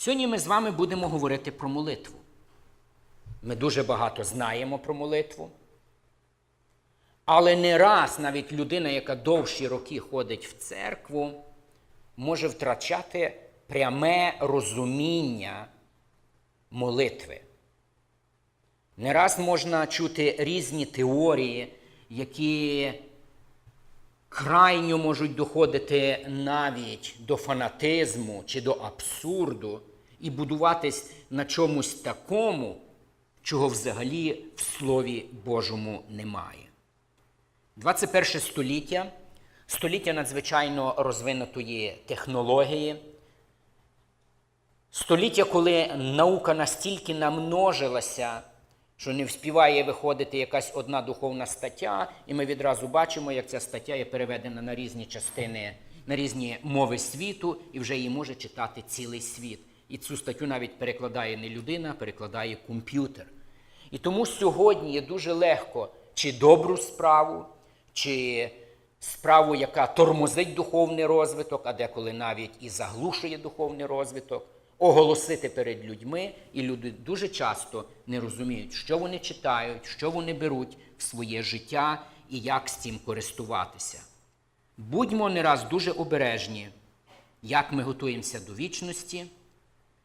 Сьогодні ми з вами будемо говорити про молитву. Ми дуже багато знаємо про молитву. Але не раз навіть людина, яка довші роки ходить в церкву, може втрачати пряме розуміння молитви. Не раз можна чути різні теорії, які крайньо можуть доходити навіть до фанатизму чи до абсурду і будуватись на чомусь такому, чого взагалі в Слові Божому немає. 21 століття століття надзвичайно розвинутої технології, століття, коли наука настільки намножилася, що не вспіває виходити якась одна духовна стаття, і ми відразу бачимо, як ця стаття є переведена на різні частини, на різні мови світу, і вже її може читати цілий світ. І цю статтю навіть перекладає не людина, а перекладає комп'ютер. І тому сьогодні є дуже легко чи добру справу, чи справу, яка тормозить духовний розвиток, а деколи навіть і заглушує духовний розвиток, оголосити перед людьми, і люди дуже часто не розуміють, що вони читають, що вони беруть в своє життя і як з цим користуватися. Будьмо не раз дуже обережні, як ми готуємося до вічності,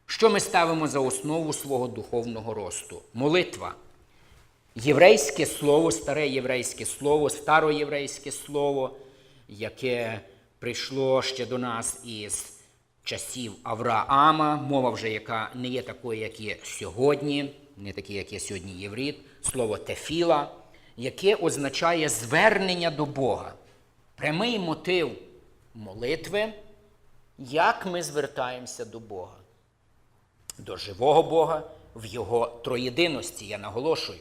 що ми ставимо за основу свого духовного росту. Молитва. Єврейське слово, старе єврейське слово, староєврейське слово, яке прийшло ще до нас із часів Авраама, мова вже, яка не є такою, як є сьогодні, не такі, як є сьогодні єврит, слово тефіла, яке означає звернення до Бога. Прямий мотив молитви, як ми звертаємося до Бога, до живого Бога в Його троєдиності, я наголошую.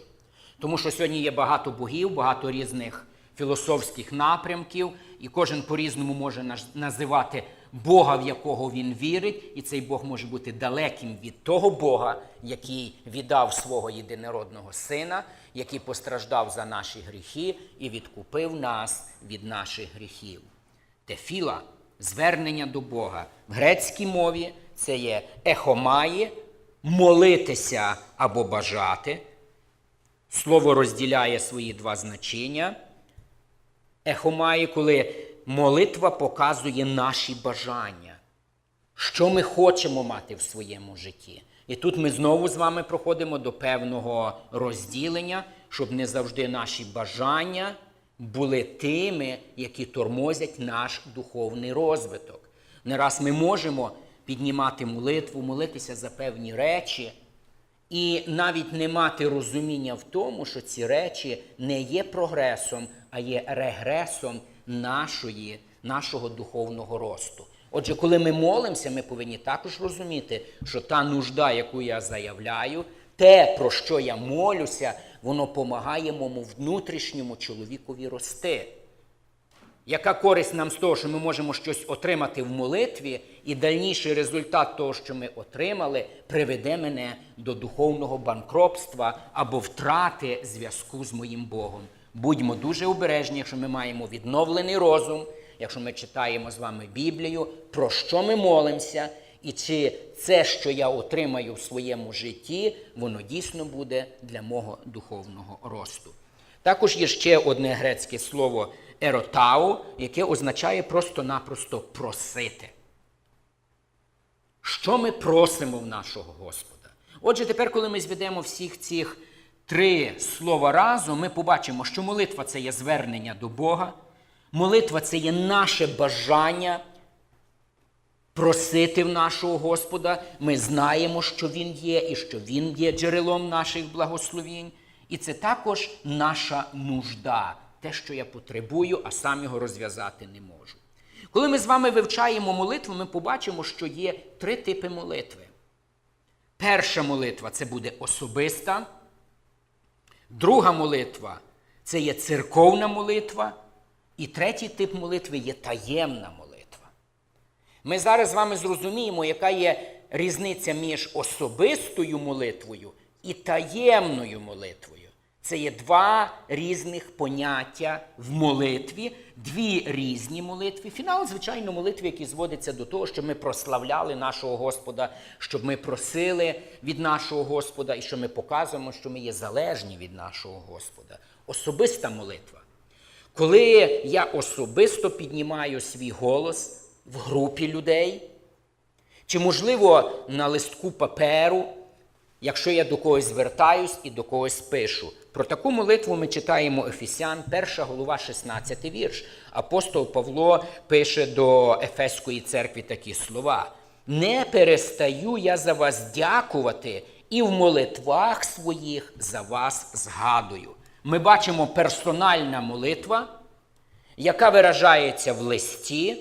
Тому що сьогодні є багато богів, багато різних філософських напрямків, і кожен по-різному може називати Бога, в якого він вірить, і цей Бог може бути далеким від того Бога, який віддав свого єдинородного сина, який постраждав за наші гріхи і відкупив нас від наших гріхів. Тефіла звернення до Бога. В грецькій мові це є ехомаї, молитися або бажати. Слово розділяє свої два значення. Ехомаї, коли молитва показує наші бажання, що ми хочемо мати в своєму житті. І тут ми знову з вами проходимо до певного розділення, щоб не завжди наші бажання були тими, які тормозять наш духовний розвиток. Не раз ми можемо піднімати молитву, молитися за певні речі, і навіть не мати розуміння в тому, що ці речі не є прогресом, а є регресом нашої, нашого духовного росту. Отже, коли ми молимося, ми повинні також розуміти, що та нужда, яку я заявляю, те, про що я молюся, воно допомагає моєму внутрішньому чоловікові рости. Яка користь нам з того, що ми можемо щось отримати в молитві, і дальніший результат того, що ми отримали, приведе мене до духовного банкротства або втрати зв'язку з моїм Богом. Будьмо дуже обережні, якщо ми маємо відновлений розум, якщо ми читаємо з вами Біблію, про що ми молимося, і чи це, що я отримаю в своєму житті, воно дійсно буде для мого духовного росту. Також є ще одне грецьке слово еротау, яке означає просто-напросто просити. Що ми просимо в нашого Господа? Отже, тепер, коли ми зведемо всіх цих три слова разом, ми побачимо, що молитва це є звернення до Бога, молитва це є наше бажання просити в нашого Господа. Ми знаємо, що Він є і що Він є джерелом наших благословінь. І це також наша нужда, те, що я потребую, а сам його розв'язати не можу. Коли ми з вами вивчаємо молитву, ми побачимо, що є три типи молитви. Перша молитва це буде особиста, друга молитва це є церковна молитва, і третій тип молитви є таємна молитва. Ми зараз з вами зрозуміємо, яка є різниця між особистою молитвою і таємною молитвою. Це є два різних поняття в молитві, дві різні молитви. Фінал, звичайно, молитви, який зводиться до того, щоб ми прославляли нашого Господа, щоб ми просили від нашого Господа і що ми показуємо, що ми є залежні від нашого Господа. Особиста молитва. Коли я особисто піднімаю свій голос в групі людей, чи, можливо, на листку паперу, якщо я до когось звертаюсь і до когось пишу. Про таку молитву ми читаємо Ефесян, перша голова, 16 вірш. Апостол Павло пише до Ефеської церкви такі слова: Не перестаю я за вас дякувати і в молитвах своїх за вас згадую. Ми бачимо персональна молитва, яка виражається в листі.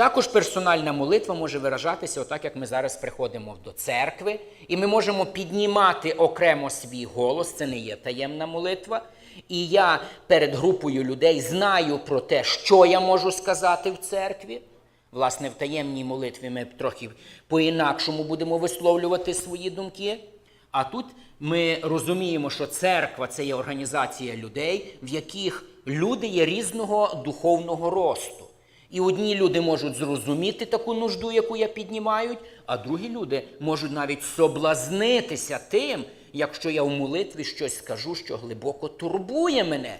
Також персональна молитва може виражатися, отак як ми зараз приходимо до церкви, і ми можемо піднімати окремо свій голос, це не є таємна молитва. І я перед групою людей знаю про те, що я можу сказати в церкві. Власне, в таємній молитві ми трохи по-інакшому будемо висловлювати свої думки. А тут ми розуміємо, що церква це є організація людей, в яких люди є різного духовного росту. І одні люди можуть зрозуміти таку нужду, яку я піднімають, а другі люди можуть навіть соблазнитися тим, якщо я в молитві щось скажу, що глибоко турбує мене.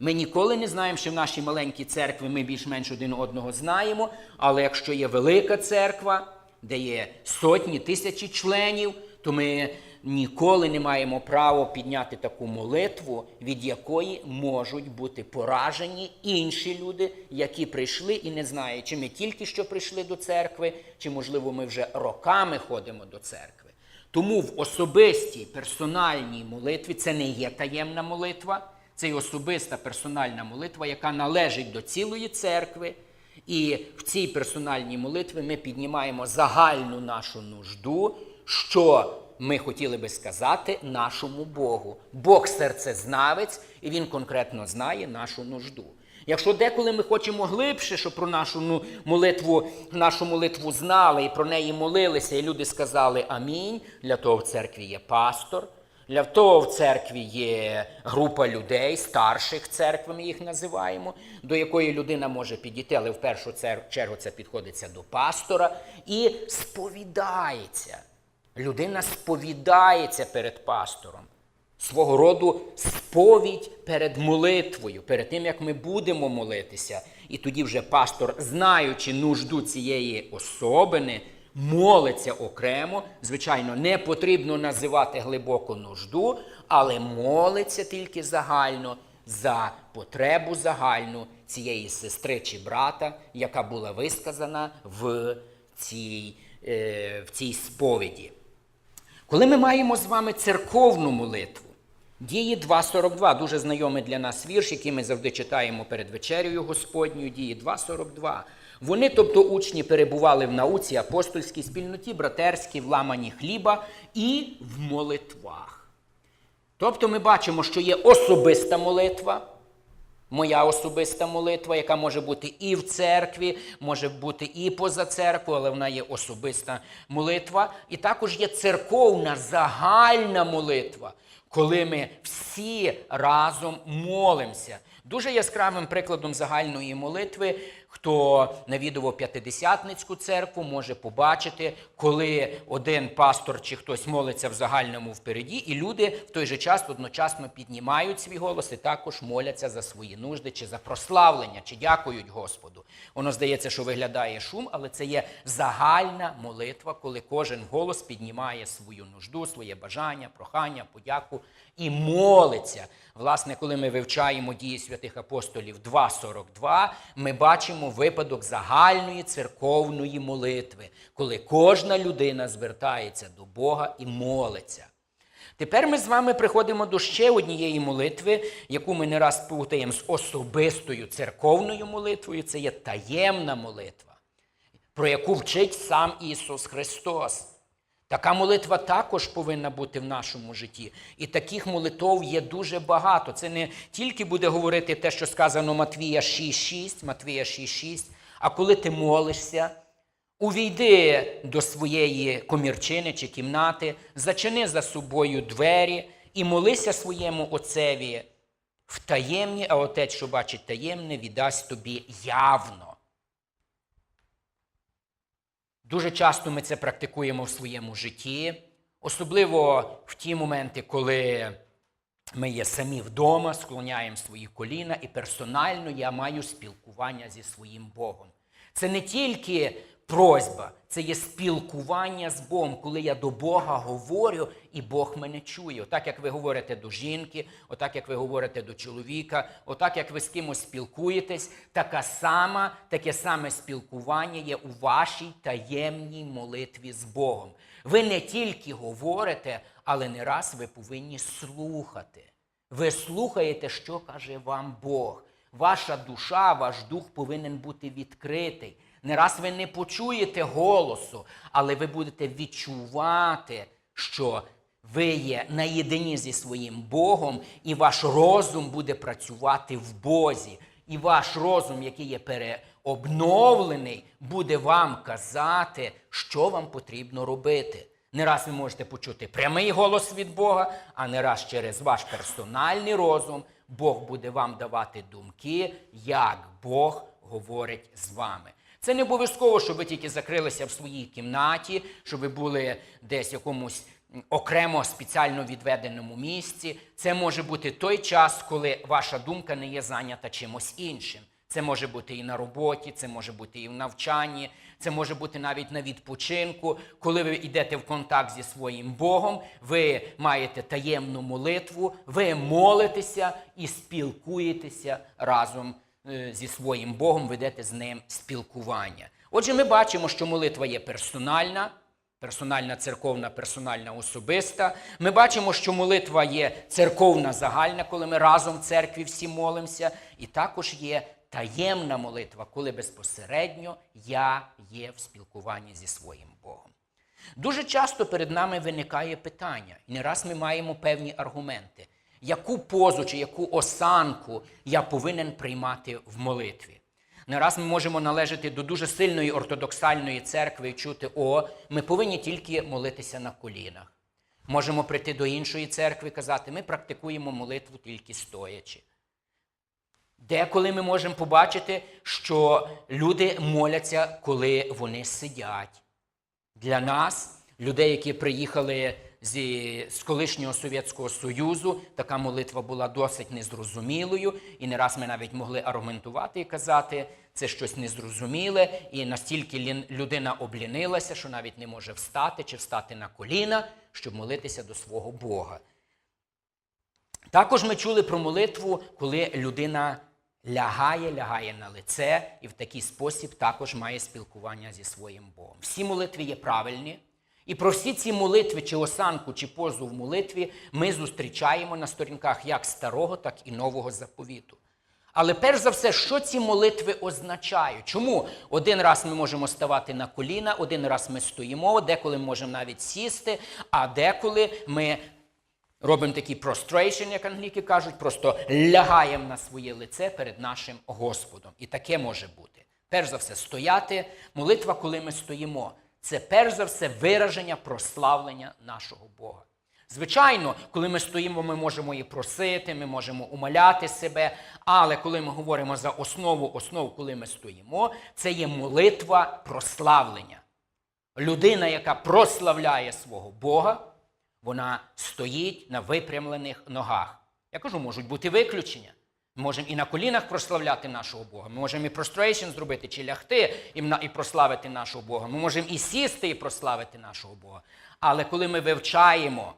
Ми ніколи не знаємо, що в нашій маленькій церкві ми більш-менш один одного знаємо, але якщо є велика церква, де є сотні, тисячі членів, то ми ніколи не маємо права підняти таку молитву, від якої можуть бути поражені інші люди, які прийшли і не знають, чи ми тільки що прийшли до церкви, чи, можливо, ми вже роками ходимо до церкви. Тому в особистій персональній молитві це не є таємна молитва, це є особиста персональна молитва, яка належить до цілої церкви. І в цій персональній молитві ми піднімаємо загальну нашу нужду, що ми хотіли би сказати нашому Богу. Бог серцезнавець, і Він конкретно знає нашу нужду. Якщо деколи ми хочемо глибше, щоб про нашу ну, молитву, нашу молитву знали і про неї молилися, і люди сказали Амінь. Для того в церкві є пастор, для того в церкві є група людей, старших церкв, ми їх називаємо, до якої людина може підійти, але в першу чергу це підходиться до пастора і сповідається. Людина сповідається перед пастором. Свого роду сповідь перед молитвою, перед тим, як ми будемо молитися. І тоді вже пастор, знаючи нужду цієї особини, молиться окремо. Звичайно, не потрібно називати глибоку нужду, але молиться тільки загально за потребу загальну цієї сестри чи брата, яка була висказана в цій, е, в цій сповіді. Коли ми маємо з вами церковну молитву, дії 2.42, дуже знайомий для нас вірш, який ми завжди читаємо перед вечерею Господньою, дії 2.42. Вони, тобто учні, перебували в науці апостольській спільноті, братерській, в ламані хліба і в молитвах. Тобто ми бачимо, що є особиста молитва, моя особиста молитва, яка може бути і в церкві, може бути і поза церквою, але вона є особиста молитва. І також є церковна загальна молитва, коли ми всі разом молимося. Дуже яскравим прикладом загальної молитви, хто навідував п'ятидесятницьку церкву, може побачити, коли один пастор чи хтось молиться в загальному впереді, і люди в той же час одночасно піднімають свій голос і також моляться за свої нужди, чи за прославлення, чи дякують Господу. Воно здається, що виглядає шум, але це є загальна молитва, коли кожен голос піднімає свою нужду, своє бажання, прохання, подяку і молиться. Власне, коли ми вивчаємо дії святих апостолів 2.42, ми бачимо випадок загальної церковної молитви, коли кожна людина звертається до Бога і молиться. Тепер ми з вами приходимо до ще однієї молитви, яку ми не раз плутаємо з особистою церковною молитвою. Це є таємна молитва, про яку вчить сам Ісус Христос. Така молитва також повинна бути в нашому житті. І таких молитов є дуже багато. Це не тільки буде говорити те, що сказано Матвія 6.6, Матвія 6.6, а коли ти молишся, увійди до своєї комірчини чи кімнати, зачини за собою двері і молися своєму отцеві в таємні, а отець, що бачить таємне, віддасть тобі явно. Дуже часто ми це практикуємо в своєму житті, особливо в ті моменти, коли ми є самі вдома, склоняємо свої коліна, і персонально я маю спілкування зі своїм Богом. Це не тільки просьба, це є спілкування з Богом, коли я до Бога говорю, і Бог мене чує. Отак, як ви говорите до жінки, отак, як ви говорите до чоловіка, отак, як ви з кимось спілкуєтесь, така сама, таке саме спілкування є у вашій таємній молитві з Богом. Ви не тільки говорите, але не раз ви повинні слухати. Ви слухаєте, що каже вам Бог. Ваша душа, ваш дух повинен бути відкритий. Не раз ви не почуєте голосу, але ви будете відчувати, що ви є наєдині зі своїм Богом, і ваш розум буде працювати в Бозі. І ваш розум, який є переобновлений, буде вам казати, що вам потрібно робити. Не раз ви можете почути прямий голос від Бога, а не раз через ваш персональний розум Бог буде вам давати думки, як Бог говорить з вами. Це не обов'язково, щоб ви тільки закрилися в своїй кімнаті, щоб ви були десь в якомусь окремо спеціально відведеному місці. Це може бути той час, коли ваша думка не є зайнята чимось іншим. Це може бути і на роботі, це може бути і в навчанні, це може бути навіть на відпочинку. Коли ви йдете в контакт зі своїм Богом, ви маєте таємну молитву, ви молитеся і спілкуєтеся разом е, зі своїм Богом, ведете з ним спілкування. Отже, ми бачимо, що молитва є персональна. Персональна церковна, персональна особиста. Ми бачимо, що молитва є церковна загальна, коли ми разом в церкві всі молимося, і також є таємна молитва, коли безпосередньо я є в спілкуванні зі своїм Богом. Дуже часто перед нами виникає питання, і не раз ми маємо певні аргументи, яку позу чи яку осанку я повинен приймати в молитві. Не раз ми можемо належати до дуже сильної ортодоксальної церкви і чути, о, ми повинні тільки молитися на колінах. Можемо прийти до іншої церкви і казати, ми практикуємо молитву тільки стоячи. Деколи ми можемо побачити, що люди моляться, коли вони сидять. Для нас, людей, які приїхали зі, з колишнього Совєтського Союзу, така молитва була досить незрозумілою, і не раз ми навіть могли аргументувати і казати, це щось незрозуміле, і настільки людина облінилася, що навіть не може встати чи встати на коліна, щоб молитися до свого Бога. Також ми чули про молитву, коли людина лягає, лягає на лице і в такий спосіб також має спілкування зі своїм Богом. Всі молитви є правильні. І про всі ці молитви, чи осанку, чи позу в молитві ми зустрічаємо на сторінках як старого, так і нового заповіту. Але перш за все, що ці молитви означають? Чому один раз ми можемо ставати на коліна, один раз ми стоїмо, деколи ми можемо навіть сісти, а деколи ми робимо такий prostration, як англійки кажуть, просто лягаємо на своє лице перед нашим Господом. І таке може бути. Перш за все, стояти, молитва, коли ми стоїмо, це перш за все вираження прославлення нашого Бога. Звичайно, коли ми стоїмо, ми можемо і просити, ми можемо умоляти себе, але коли ми говоримо за основу основ, коли ми стоїмо, це є молитва прославлення. Людина, яка прославляє свого Бога, вона стоїть на випрямлених ногах. Я кажу, можуть бути виключення. Ми можемо і на колінах прославляти нашого Бога. Ми можемо і прострейшн зробити, чи лягти і, прославити нашого Бога. Ми можемо і сісти і прославити нашого Бога. Але коли ми вивчаємо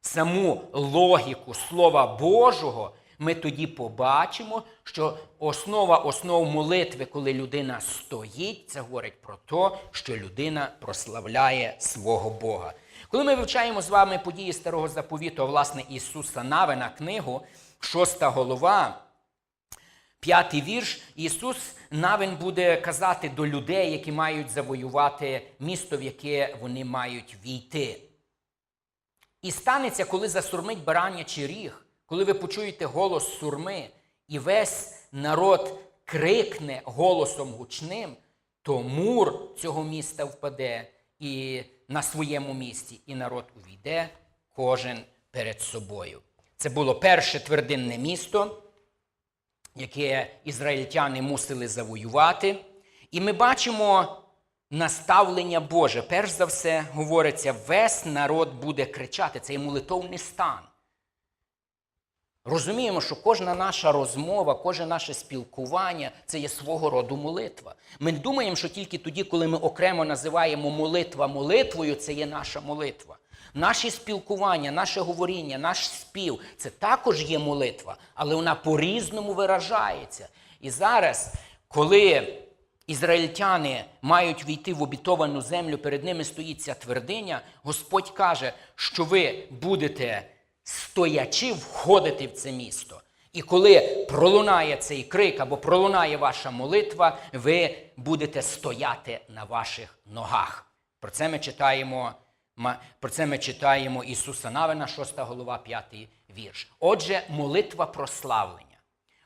саму логіку Слова Божого, ми тоді побачимо, що основа основ молитви, коли людина стоїть, це говорить про те, що людина прославляє свого Бога. Коли ми вивчаємо з вами події Старого Заповіту, власне, Ісуса Навина книгу, шоста голова, п'ятий вірш, Ісус Навин буде казати до людей, які мають завоювати місто, в яке вони мають війти. І станеться, коли засурмить баранячий ріг, коли ви почуєте голос сурми, і весь народ крикне голосом гучним, то мур цього міста впаде і на своєму місці, і народ увійде, кожен перед собою. Це було перше твердинне місто, яке ізраїльтяни мусили завоювати. І ми бачимо наставлення Боже. Перш за все, говориться, весь народ буде кричати. Це є молитовний стан. Розуміємо, що кожна наша розмова, кожне наше спілкування це є свого роду молитва. Ми думаємо, що тільки тоді, коли ми окремо називаємо молитва молитвою, це є наша молитва. Наші спілкування, наше говоріння, наш спів це також є молитва, але вона по-різному виражається. І зараз, коли ізраїльтяни мають війти в обітовану землю, перед ними стоїть ця твердиня, Господь каже, що ви будете стоячи входити в це місто. І коли пролунає цей крик або пролунає ваша молитва, ви будете стояти на ваших ногах. Про це ми читаємо, про це ми читаємо Ісуса Навина, 6 голова, 5 вірш. Отже, молитва прославлення.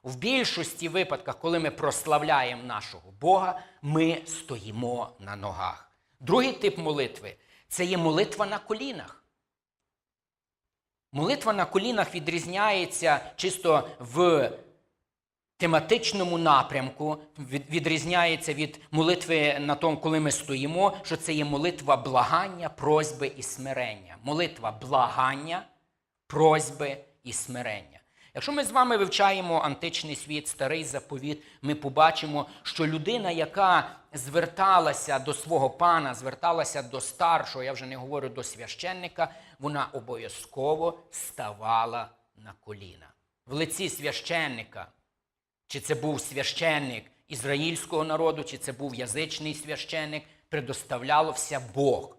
В більшості випадках, коли ми прославляємо нашого Бога, ми стоїмо на ногах. Другий тип молитви це є молитва на колінах. Молитва на колінах відрізняється чисто в тематичному напрямку, відрізняється від молитви на тому, коли ми стоїмо, що це є молитва благання, просьби і смирення. Молитва благання, просьби і смирення. Якщо ми з вами вивчаємо античний світ, старий заповіт, ми побачимо, що людина, яка зверталася до свого пана, зверталася до старшого, я вже не говорю до священника, вона обов'язково ставала на коліна. В лиці священника, чи це був священник ізраїльського народу, чи це був язичний священник, предоставлялося Бог.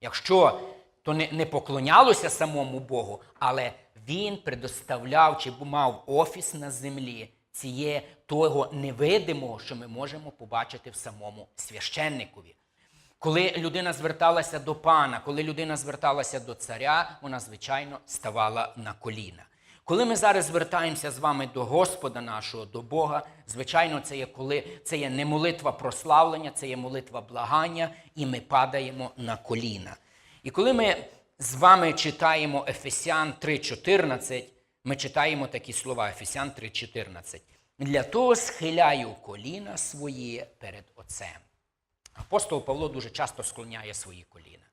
Якщо то не, поклонялося самому Богу, але він предоставляв чи мав офіс на землі ціє того невидимого, що ми можемо побачити в самому священникові. Коли людина зверталася до пана, коли людина зверталася до царя, вона, звичайно, ставала на коліна. Коли ми зараз звертаємося з вами до Господа нашого, до Бога, звичайно, це є коли це є не молитва прославлення, це є молитва благання, і ми падаємо на коліна. І коли ми з вами читаємо Ефесян 3:14, ми читаємо такі слова Ефесян 3:14. Для того схиляю коліна свої перед Отцем. Апостол Павло дуже часто склоняє свої коліна.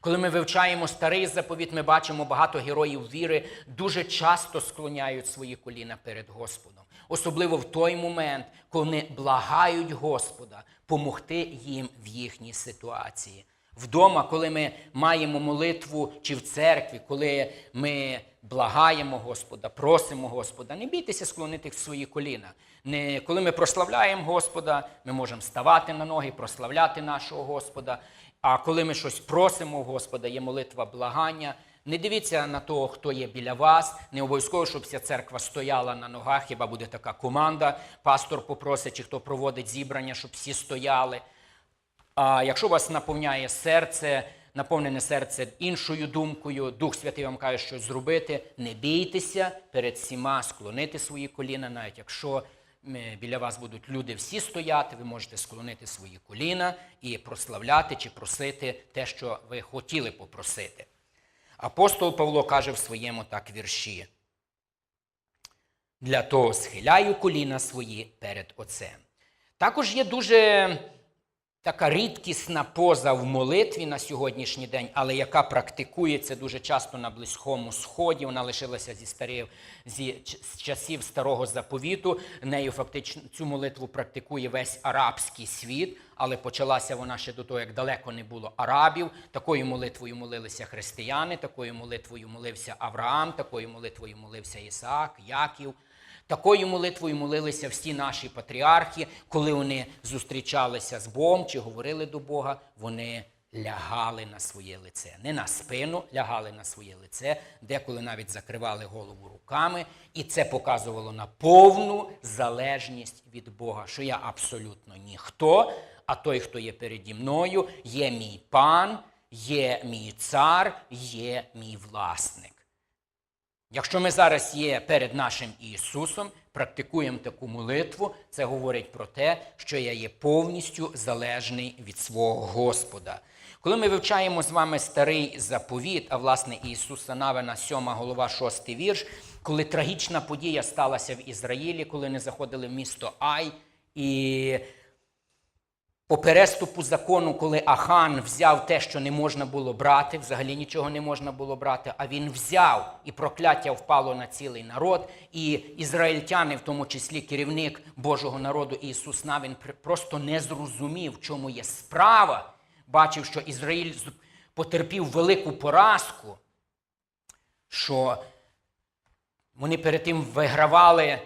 Коли ми вивчаємо старий заповіт, ми бачимо багато героїв віри дуже часто склоняють свої коліна перед Господом. Особливо в той момент, коли вони благають Господа помогти їм в їхній ситуації. Вдома, коли ми маємо молитву чи в церкві, коли ми благаємо Господа, просимо Господа, не бійтеся склонити свої коліна. Не, коли ми прославляємо Господа, ми можемо ставати на ноги, прославляти нашого Господа. А коли ми щось просимо в Господа, є молитва благання. Не дивіться на того, хто є біля вас. Не обов'язково, щоб вся церква стояла на ногах, хіба буде така команда, пастор попросить, чи хто проводить зібрання, щоб всі стояли. А якщо вас наповняє серце, наповнене серце іншою думкою, Дух Святий вам каже щось зробити, не бійтеся перед всіма склонити свої коліна, навіть якщо біля вас будуть люди всі стояти, ви можете склонити свої коліна і прославляти чи просити те, що ви хотіли попросити. Апостол Павло каже в своєму так вірші. Для того схиляю коліна свої перед Отцем. Також є дуже така рідкісна поза в молитві на сьогоднішній день, але яка практикується дуже часто на Близькому Сході. Вона лишилася зі старів, зі з часів старого заповіту. Нею фактично цю молитву практикує весь арабський світ, але почалася вона ще до того, як далеко не було арабів. Такою молитвою молилися християни, такою молитвою молився Авраам, такою молитвою молився Ісаак, Яків. Такою молитвою молилися всі наші патріархи, коли вони зустрічалися з Богом чи говорили до Бога, вони лягали на своє лице. Не на спину, лягали на своє лице, деколи навіть закривали голову руками, і це показувало на повну залежність від Бога, що я абсолютно ніхто, а той, хто є переді мною, є мій пан, є мій цар, є мій власник. Якщо ми зараз є перед нашим Ісусом, практикуємо таку молитву, це говорить про те, що я є повністю залежний від свого Господа. Коли ми вивчаємо з вами старий заповіт, а власне Ісуса Навина, 7 голова, 6 вірш, коли трагічна подія сталася в Ізраїлі, коли не заходили в місто Ай, і по переступу закону, коли Ахан взяв те, що не можна було брати, взагалі нічого не можна було брати, а він взяв і прокляття впало на цілий народ, і ізраїльтяни, в тому числі керівник Божого народу Ісус Навін, просто не зрозумів, в чому є справа, бачив, що Ізраїль потерпів велику поразку, що вони перед тим вигравали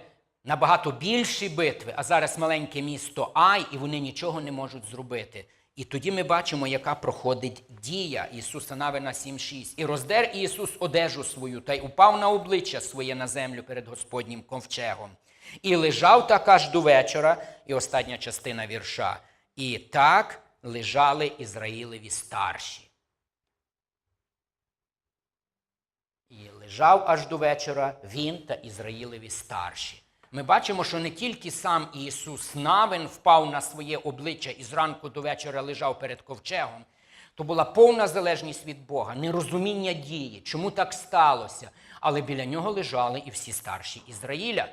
набагато більші битви, а зараз маленьке місто Ай, і вони нічого не можуть зробити. І тоді ми бачимо, яка проходить дія Ісуса Навина 7.6. І роздер Ісус одежу свою та й упав на обличчя своє на землю перед Господнім ковчегом. І лежав так аж до вечора, і остання частина вірша. І так лежали Ізраїлеві старші. І лежав аж до вечора він та Ізраїлеві старші. Ми бачимо, що не тільки сам Ісус Навин впав на своє обличчя і зранку до вечора лежав перед ковчегом, то була повна залежність від Бога, нерозуміння дії, чому так сталося. Але біля нього лежали і всі старші Ізраїля.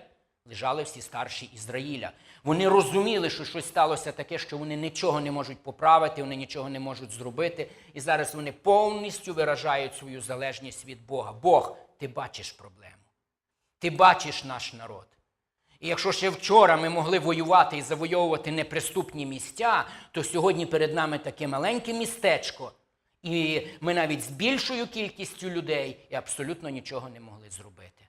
Лежали всі старші Ізраїля. Вони розуміли, що щось сталося таке, що вони нічого не можуть поправити, вони нічого не можуть зробити. І зараз вони повністю виражають свою залежність від Бога. Бог, ти бачиш проблему. Ти бачиш наш народ. І якщо ще вчора ми могли воювати і завойовувати неприступні місця, то сьогодні перед нами таке маленьке містечко, і ми навіть з більшою кількістю людей і абсолютно нічого не могли зробити.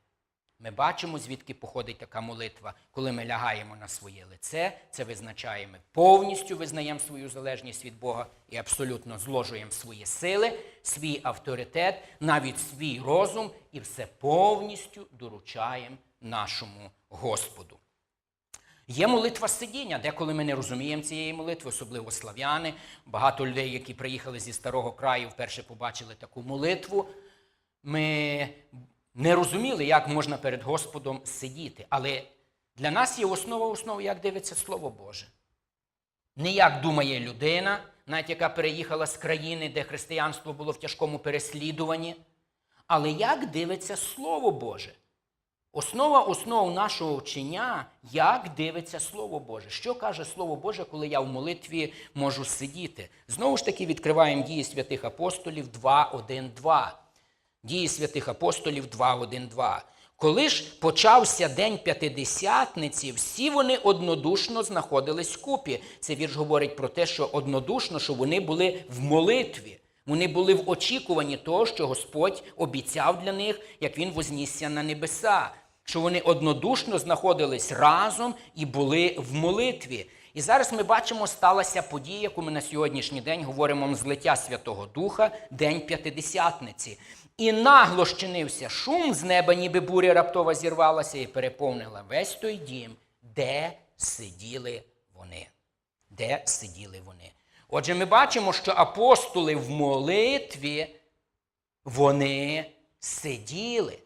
Ми бачимо, звідки походить така молитва. Коли ми лягаємо на своє лице, це визначає, ми повністю визнаємо свою залежність від Бога і абсолютно зложуємо свої сили, свій авторитет, навіть свій розум, і все повністю доручаємо нашому Господу. Є молитва сидіння, деколи ми не розуміємо цієї молитви, особливо слав'яни. Багато людей, які приїхали зі старого краю, вперше побачили таку молитву. Ми не розуміли, як можна перед Господом сидіти. Але для нас є основа основ, як дивиться Слово Боже. Не як думає людина, навіть яка переїхала з країни, де християнство було в тяжкому переслідуванні, але як дивиться Слово Боже. Основа основ нашого вчення, як дивиться Слово Боже. Що каже Слово Боже, коли я в молитві можу сидіти? Знову ж таки, відкриваємо дії святих апостолів 2.1.2. Дії святих апостолів 2.1.2. Коли ж почався день п'ятидесятниці, всі вони однодушно знаходились купі. Це вірш говорить про те, що однодушно, що вони були в молитві. Вони були в очікуванні того, що Господь обіцяв для них, як Він вознісся на небеса, що вони однодушно знаходились разом і були в молитві. І зараз ми бачимо, сталася подія, яку ми на сьогоднішній день говоримо злиття Святого Духа, День П'ятидесятниці. І нагло щинився шум з неба, ніби буря раптово зірвалася і переповнила весь той дім, де сиділи вони. Де сиділи вони. Отже, ми бачимо, що апостоли в молитві вони сиділи.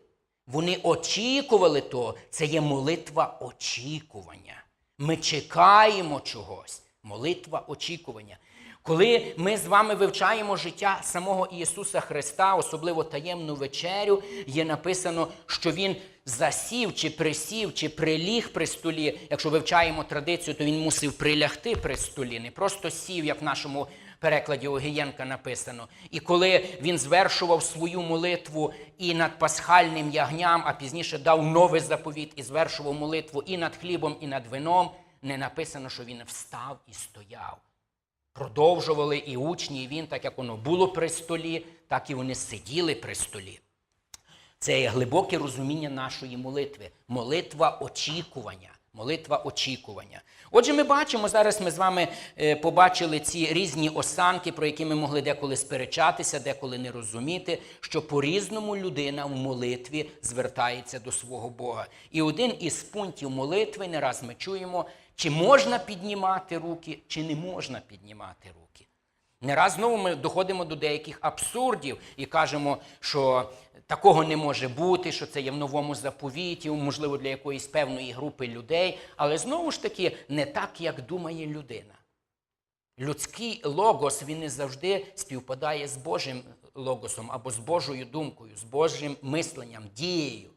Вони очікували то. Це є молитва очікування. Ми чекаємо чогось. Молитва очікування. Коли ми з вами вивчаємо життя самого Ісуса Христа, особливо таємну вечерю, є написано, що Він засів, чи присів, чи приліг при столі. Якщо вивчаємо традицію, то він мусив прилягти при столі, не просто сів, як в нашому перекладі Огієнка написано. І коли він звершував свою молитву і над пасхальним ягням, а пізніше дав новий заповіт і звершував молитву і над хлібом, і над вином, не написано, що він встав і стояв. Продовжували і учні, і він, так як воно було при столі, так і вони сиділи при столі. Це є глибоке розуміння нашої молитви. Молитва очікування. Молитва очікування. Отже, ми бачимо, зараз ми з вами е, побачили ці різні осанки, про які ми могли деколи сперечатися, деколи не розуміти, що по-різному людина в молитві звертається до свого Бога. І один із пунктів молитви, не раз ми чуємо, чи можна піднімати руки, чи не можна піднімати руки. Не раз знову ми доходимо до деяких абсурдів і кажемо, що такого не може бути, що це є в новому заповіті, можливо, для якоїсь певної групи людей, але знову ж таки не так, як думає людина. Людський логос він не завжди співпадає з Божим логосом або з Божою думкою, з Божим мисленням, дією.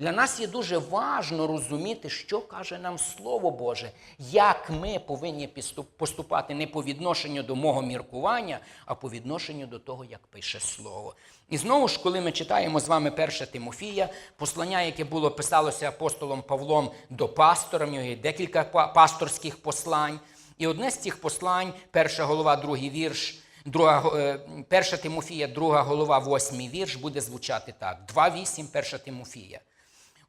Для нас є дуже важно розуміти, що каже нам Слово Боже, як ми повинні поступати не по відношенню до мого міркування, а по відношенню до того, як пише Слово. І знову ж, коли ми читаємо з вами 1 Тимофія, послання, яке було писалося апостолом Павлом до пастора, в нього є декілька пасторських послань. І одне з цих послань, перша голова, другий вірш, друга, е, перша Тимофія, друга голова, восьмий вірш, буде звучати так: 2.8, перша Тимофія.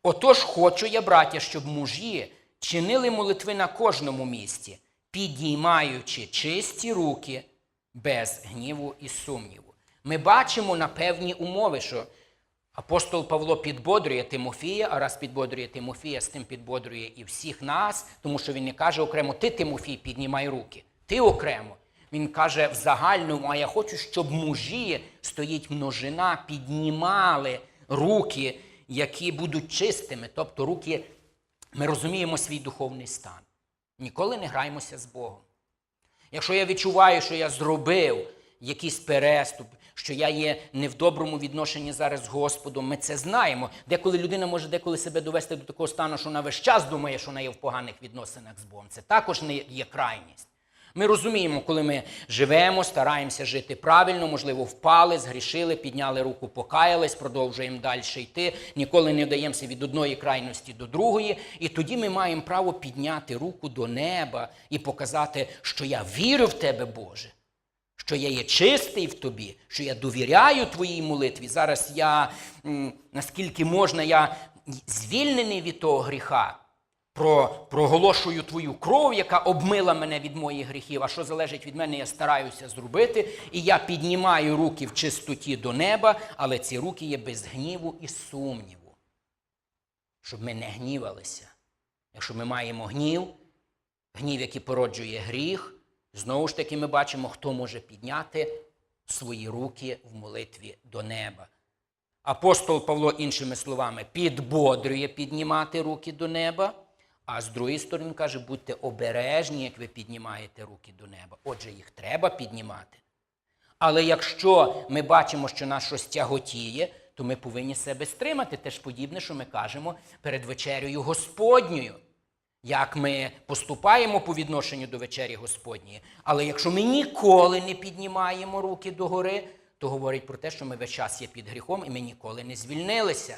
Отож хочу я, браття, щоб мужі чинили молитви на кожному місці, підіймаючи чисті руки без гніву і сумніву. Ми бачимо на певні умови, що апостол Павло підбодрює Тимофія, а раз підбодрює Тимофія, з тим підбодрює і всіх нас, тому що він не каже окремо, ти, Тимофій, піднімай руки. Ти окремо. Він каже в загальному, а я хочу, щоб мужі, стоїть множина, піднімали руки, які будуть чистими. Тобто руки, ми розуміємо свій духовний стан. Ніколи не граємося з Богом. Якщо я відчуваю, що я зробив якийсь переступ, що я є не в доброму відношенні зараз з Господом, ми це знаємо. Деколи людина може деколи себе довести до такого стану, що вона весь час думає, що вона є в поганих відносинах з Богом. Це також не є крайність. Ми розуміємо, коли ми живемо, стараємося жити правильно, можливо, впали, згрішили, підняли руку, покаялись, продовжуємо далі йти, ніколи не вдаємося від одної крайності до другої. І тоді ми маємо право підняти руку до неба і показати, що я вірю в тебе, Боже, що я є чистий в тобі, що я довіряю твоїй молитві. Зараз я, наскільки можна, я звільнений від того гріха. Про, проголошую твою кров, яка обмила мене від моїх гріхів. А що залежить від мене, я стараюся зробити. І я піднімаю руки в чистоті до неба, але ці руки є без гніву і сумніву. Щоб ми не гнівалися. Якщо ми маємо гнів, гнів, який породжує гріх, знову ж таки ми бачимо, хто може підняти свої руки в молитві до неба. Апостол Павло, іншими словами, підбодрює піднімати руки до неба, а з другої сторони каже, будьте обережні, як ви піднімаєте руки до неба. Отже, їх треба піднімати. Але якщо ми бачимо, що нас щось тяготіє, то ми повинні себе стримати. Теж подібне, що ми кажемо перед вечерею Господньою. Як ми поступаємо по відношенню до вечері Господньої. Але якщо ми ніколи не піднімаємо руки догори, то говорить про те, що ми весь час є під гріхом і ми ніколи не звільнилися.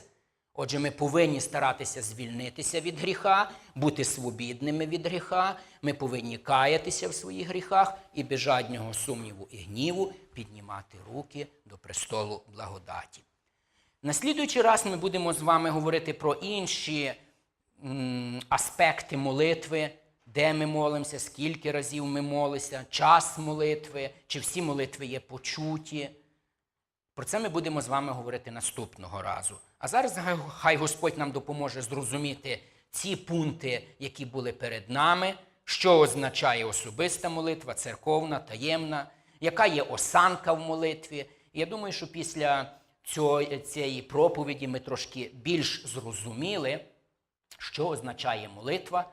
Отже, ми повинні старатися звільнитися від гріха, бути свобідними від гріха. Ми повинні каятися в своїх гріхах і без жадного сумніву і гніву піднімати руки до престолу благодаті. На слідуючий раз ми будемо з вами говорити про інші аспекти молитви, де ми молимося, скільки разів ми молимося, час молитви, чи всі молитви є почуті. Про це ми будемо з вами говорити наступного разу. А зараз хай- Господь нам допоможе зрозуміти ці пункти, які були перед нами, що означає особиста молитва, церковна, таємна, яка є осанка в молитві. І я думаю, що після цієї проповіді ми трошки більш зрозуміли, що означає молитва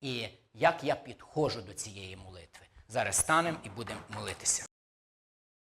і як я підходжу до цієї молитви. Зараз станемо і будемо молитися.